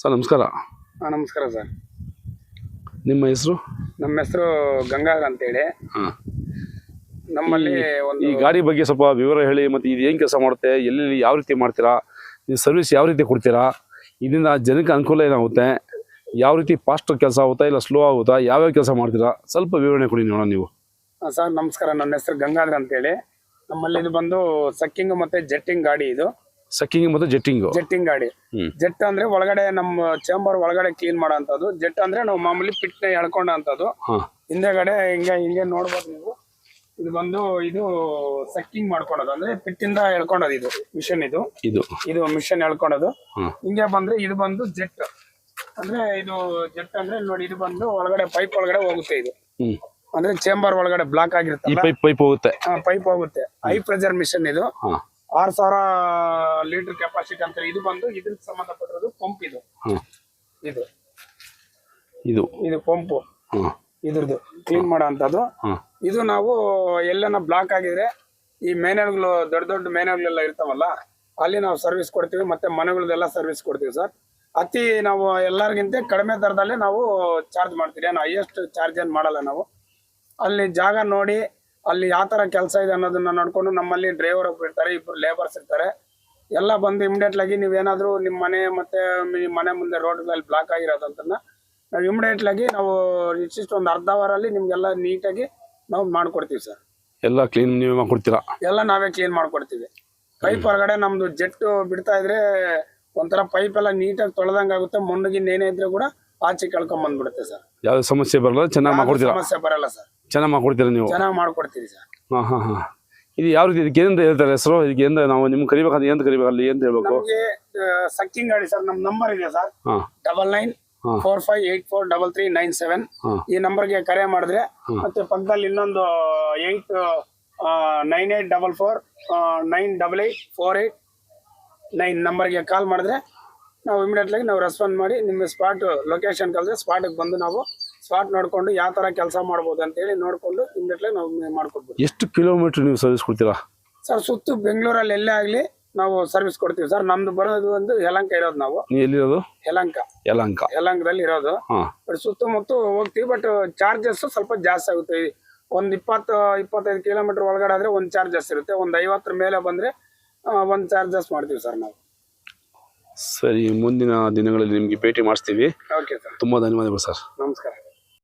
Sir ನಮಸ್ಕಾರ. ಹಾಂ ನಮಸ್ಕಾರ ಸರ್. ನಿಮ್ಮ ಹೆಸರು? ನಮ್ಮ ಹೆಸರು ಗಂಗಾಧರ್ ಅಂತೇಳಿ. ಹಾಂ. ನಮ್ಮಲ್ಲಿ ಒಂದು ಈ ಗಾಡಿ ಬಗ್ಗೆ ಸ್ವಲ್ಪ ವಿವರ ಹೇಳಿ ಮತ್ತು ಇದು ಏನು ಕೆಲಸ ಮಾಡುತ್ತೆ ಎಲ್ಲಿ ಯಾವ ರೀತಿ ಮಾಡ್ತೀರಾ ನೀವು ಸರ್ವಿಸ್ ಯಾವ ರೀತಿ ಕೊಡ್ತೀರಾ ಇದರಿಂದ ಜನಕ್ಕೆ ಅನುಕೂಲ ಏನಾಗುತ್ತೆ ಯಾವ ರೀತಿ ಫಾಸ್ಟ್ ಕೆಲಸ ಆಗುತ್ತಾ ಇಲ್ಲ ಸ್ಲೋ ಆಗುತ್ತಾ ಯಾವ್ಯಾವ ಕೆಲಸ ಮಾಡ್ತೀರಾ ಸ್ವಲ್ಪ ವಿವರಣೆ ಕೊಡಿ ನೋಡೋಣ ನೀವು. ಹಾಂ ಸರ್ ನಮಸ್ಕಾರ. ನನ್ನ ಹೆಸರು ಗಂಗಾಧರ್ ಅಂತೇಳಿ. ನಮ್ಮಲ್ಲಿ ಇದು ಬಂದು ಸಕ್ಕಿಂಗ್ ಮತ್ತು ಜೆಟ್ಟಿಂಗ್ ಗಾಡಿ ಇದು. ಸಕ್ಕಿಂಗ್ ಮತ್ತು ಜೆಟ್ಟಿಂಗ್. ಜೆಟ್ಟಿಂಗ್ ಗಾಡಿ. ಜೆಟ್ ಅಂದ್ರೆ ಒಳಗಡೆ ನಮ್ಮ ಚೇಂಬರ್ ಒಳಗಡೆ ಕ್ಲೀನ್ ಮಾಡೋ ಅಂಥದ್ದು ಜೆಟ್ ಅಂದ್ರೆ ನಾವು ಮಾಮೂಲಿ ಪಿಟ್ನ ಎಳ್ಕೊಂಡಂತದ್ದು ಹಿಂದೆಗಡೆ ಹಿಂಗೆ ಹಿಂಗೆ ನೋಡ್ಬೋದು ನೀವು. ಇದು ಬಂದು ಇದು ಸಕ್ಕಿಂಗ್ ಮಾಡ್ಕೊಳೋದು. ಅಂದ್ರೆ ಪಿಟ್ಟಿಂದ ಎಳ್ಕೊಳೋದು ಇದು ಮಿಷನ್ ಇದು. ಇದು. ಇದು ಮಿಷನ್ ಎಳ್ಕೊಳೋದು ಹಿಂಗೆ ಬಂದ್ರೆ ಇದು ಬಂದು ಜೆಟ್. ಅಂದ್ರೆ ಇದು ಜೆಟ್ ಅಂದ್ರೆ ನೋಡಿ ಇದು ಬಂದು ಒಳಗಡೆ ಪೈಪ್ ಒಳಗಡೆ ಹೋಗುತ್ತೆ ಇದು. ಅಂದ್ರೆ ಚೇಂಬರ್ ಒಳಗಡೆ ಬ್ಲಾಕ್ ಆಗಿರುತ್ತೆ ಪೈಪ್ ಹೋಗುತ್ತೆ. ಪೈಪ್ ಹೋಗುತ್ತೆ. ಹೈ ಪ್ರೆಷರ್ ಮಿಷನ್ ಇದು. ಆರ್ ಸಾವಿರ ಲೀಟರ್ ಕೆಪಾಸಿಟಿ ಅಂತ ಇದು ಬಂದು ಇದ್ರ ಸಂಬಂಧಪಟ್ಟಿರೋದು ಪಂಪ್ ಇದು. ಇದು. ಇದು. ಇದು ಪಂಪು ಇದ್ರದ್ದು. ಕ್ಲೀನ್ ಮಾಡೋ ಅಂಥದ್ದು ಇದು ನಾವು ಎಲ್ಲನ ಬ್ಲಾಕ್ ಆಗಿದ್ರೆ ಈ ಮೇನಲ್ಗಳು ದೊಡ್ಡ ದೊಡ್ಡ ಮೇನಲ್ಗಳೆಲ್ಲ ಇರ್ತಾವಲ್ಲ ಅಲ್ಲಿ ನಾವು ಸರ್ವಿಸ್ ಕೊಡ್ತೀವಿ ಮತ್ತೆ ಮನೆಗಳದೆಲ್ಲ ಸರ್ವಿಸ್ ಕೊಡ್ತೀವಿ ಸರ್. ಅತಿ ನಾವು ಎಲ್ಲರಿಗಿಂತ ಕಡಿಮೆ ದರದಲ್ಲಿ ನಾವು ಚಾರ್ಜ್ ಮಾಡ್ತೀವಿ ಏನು ಹೈಯೆಸ್ಟ್ ಚಾರ್ಜ್ ಏನು ಮಾಡಲ್ಲ ನಾವು. ಅಲ್ಲಿ ಜಾಗ ನೋಡಿ ಅಲ್ಲಿ ಯಾವ ಥರ ಕೆಲಸ ಇದೆ ಅನ್ನೋದನ್ನ ನೋಡಿಕೊಂಡು ನಮ್ಮಲ್ಲಿ ಡ್ರೈವರ್ ಒಬ್ರು ಇರ್ತಾರೆ ಇಬ್ಬರು ಲೇಬರ್ಸ್ ಇರ್ತಾರೆ. ಎಲ್ಲ ಬಂದು ಇಮಿಡಿಯೇಟ್ ಆಗಿ ನೀವೇನಾದರೂ ನಿಮ್ಮ ಮನೆ ಮತ್ತೆ ನಿಮ್ಮ ಮನೆ ಮುಂದೆ ರೋಡ್ ಮೇಲೆ ಬ್ಲಾಕ್ ಆಗಿರೋದಂತನ್ನ ನಾವು ಇಮಿಡಿಯೇಟ್ ಆಗಿ ನಾವು ಇಷ್ಟಿಷ್ಟು ಒಂದು ಅರ್ಧ ಅವರಲ್ಲಿ ನಿಮ್ಗೆಲ್ಲ ನೀಟಾಗಿ ನಾವು ಮಾಡ್ಕೊಡ್ತೀವಿ ಸರ್ ಎಲ್ಲ ಕ್ಲೀನ್ ನೀವೇ ಮಾಡ್ಕೊಡ್ತೀರಾ? ಎಲ್ಲ ನಾವೇ ಕ್ಲೀನ್ ಮಾಡ್ಕೊಡ್ತೀವಿ. ಪೈಪ್ ಹೊರಗಡೆ ನಮ್ದು ಜೆಟ್ಟು ಬಿಡ್ತಾ ಇದ್ರೆ ಒಂಥರ ಪೈಪ್ ಎಲ್ಲ ನೀಟಾಗಿ ತೊಳೆದಂಗೆ ಆಗುತ್ತೆ. ಮಣ್ಣಿಗೆ ಏನೇ ಇದ್ರೆ ಕೂಡ ಆಚೆ ಕಳ್ಕೊಂಡ್ ಬಂದ್ಬಿಡುತ್ತೆ ಸರ್ ಯಾವ ಸಮಸ್ಯೆ ಬರಲ್ಲ ಚೆನ್ನಾಗಿ ಮಾಡ್ಕೊಡ್ತೀರಾ? ಸಮಸ್ಯೆ ಬರಲ್ಲ ಸರ್ ಚೆನ್ನಾಗಿ ಮಾಡ್ಕೊಡ್ತೀರಾ ನೀವು? ಚೆನ್ನಾಗಿ ಮಾಡ್ಕೊಡ್ತೀವಿ ಸರ್. ಹಾಂ ಹಾಂ ಹಾಂ. ಇದು ಯಾವ ರೀತಿ ಇದಕ್ಕೆ ಏನಂತ ಹೇಳ್ತಾರೆ ಹೆಸರು? ಇದಕ್ಕೆ ಏನು ನಾವು ನಿಮ್ಗೆ ಕರಿಬೇಕಾದ್ರೆ ಏನು ಅಲ್ಲಿ ಏನು ಹೇಳ್ಬೇಕು? ನಮಗೆ ಸಕ್ಕಿಂಗ್ ಗಾಡಿ ಸರ್ ನಮ್ ನಂಬರ್ ಇದೆ ಸರ್. ಹಾಂ. Double nine. Four five eight four double three nine seven ಈ ನಂಬರ್ಗೆ ಕರೆ ಮಾಡಿದ್ರೆ ಮತ್ತೆ ಪಕ್ಕದಲ್ಲಿ ಇನ್ನೊಂದು eight nine eight double four nine double eight four eight nine ನಂಬರ್ಗೆ ಕಾಲ್ ಮಾಡಿದ್ರೆ ನಾವು ಇಮಿಡಿಯೇಟ್ಲಾಗಿ ನಾವು ರೆಸ್ಪಾಂಡ್ ಮಾಡಿ ನಿಮ್ಮ ಸ್ಪಾಟ್ ಲೊಕೇಶನ್ ಕಲಿದ್ರೆ ಸ್ಪಾಟಿಗೆ ಬಂದು ನಾವು ಸ್ಪಾಟ್ ನೋಡಿಕೊಂಡು ಯಾವ ಥರ ಕೆಲಸ ಮಾಡ್ಬೋದು ಅಂತೇಳಿ ನೋಡಿಕೊಂಡು ಇಮಿಡಿಯೇಟ್ಲಾಗಿ ನಾವು ಮಾಡ್ಕೊಡ್ಬೋದು. ಎಷ್ಟು ಕಿಲೋಮೀಟ್ರ್ ನೀವು ಸರ್ವಿಸ್ ಕೊಡ್ತೀರಾ? ಸರ್ ಸುತ್ತು ಬೆಂಗಳೂರಲ್ಲಿ ಎಲ್ಲೇ ಆಗಲಿ ನಾವು ಸರ್ವಿಸ್ ಕೊಡ್ತೀವಿ. ಸರ್ ನಮ್ದು ಬರೋದು ಒಂದು ಯಲಂಕ ಇರೋದು ನಾವು. ಎಲ್ಲಿರೋದು? ಯಲಂಕ. ಯಲಂಕ. ಯಲಂಕದಲ್ಲಿ ಇರೋದು. ಬಟ್ ಸುತ್ತಮುತ್ತ ಹೋಗ್ತೀವಿ ಬಟ್ ಚಾರ್ಜಸ್ ಸ್ವಲ್ಪ ಜಾಸ್ತಿ ಆಗುತ್ತೆ. ಒಂದು ಇಪ್ಪತ್ತು ಇಪ್ಪತ್ತೈದು ಕಿಲೋಮೀಟರ್ ಒಳಗಡೆ ಆದರೆ ಒಂದು ಚಾರ್ಜಸ್ ಇರುತ್ತೆ. ಒಂದು ಐವತ್ತರ ಮೇಲೆ ಬಂದರೆ ಒಂದು ಚಾರ್ಜಸ್ ಮಾಡ್ತೀವಿ ಸರ್ ನಾವು. ಸರಿ ಮುಂದಿನ ದಿನಗಳಲ್ಲಿ ನಿಮಗೆ ಭೇಟಿ ಮಾಡಿಸ್ತೀವಿ. ಓಕೆ ಸರ್ ತುಂಬ ಧನ್ಯವಾದಗಳು ಸರ್ ನಮಸ್ಕಾರ.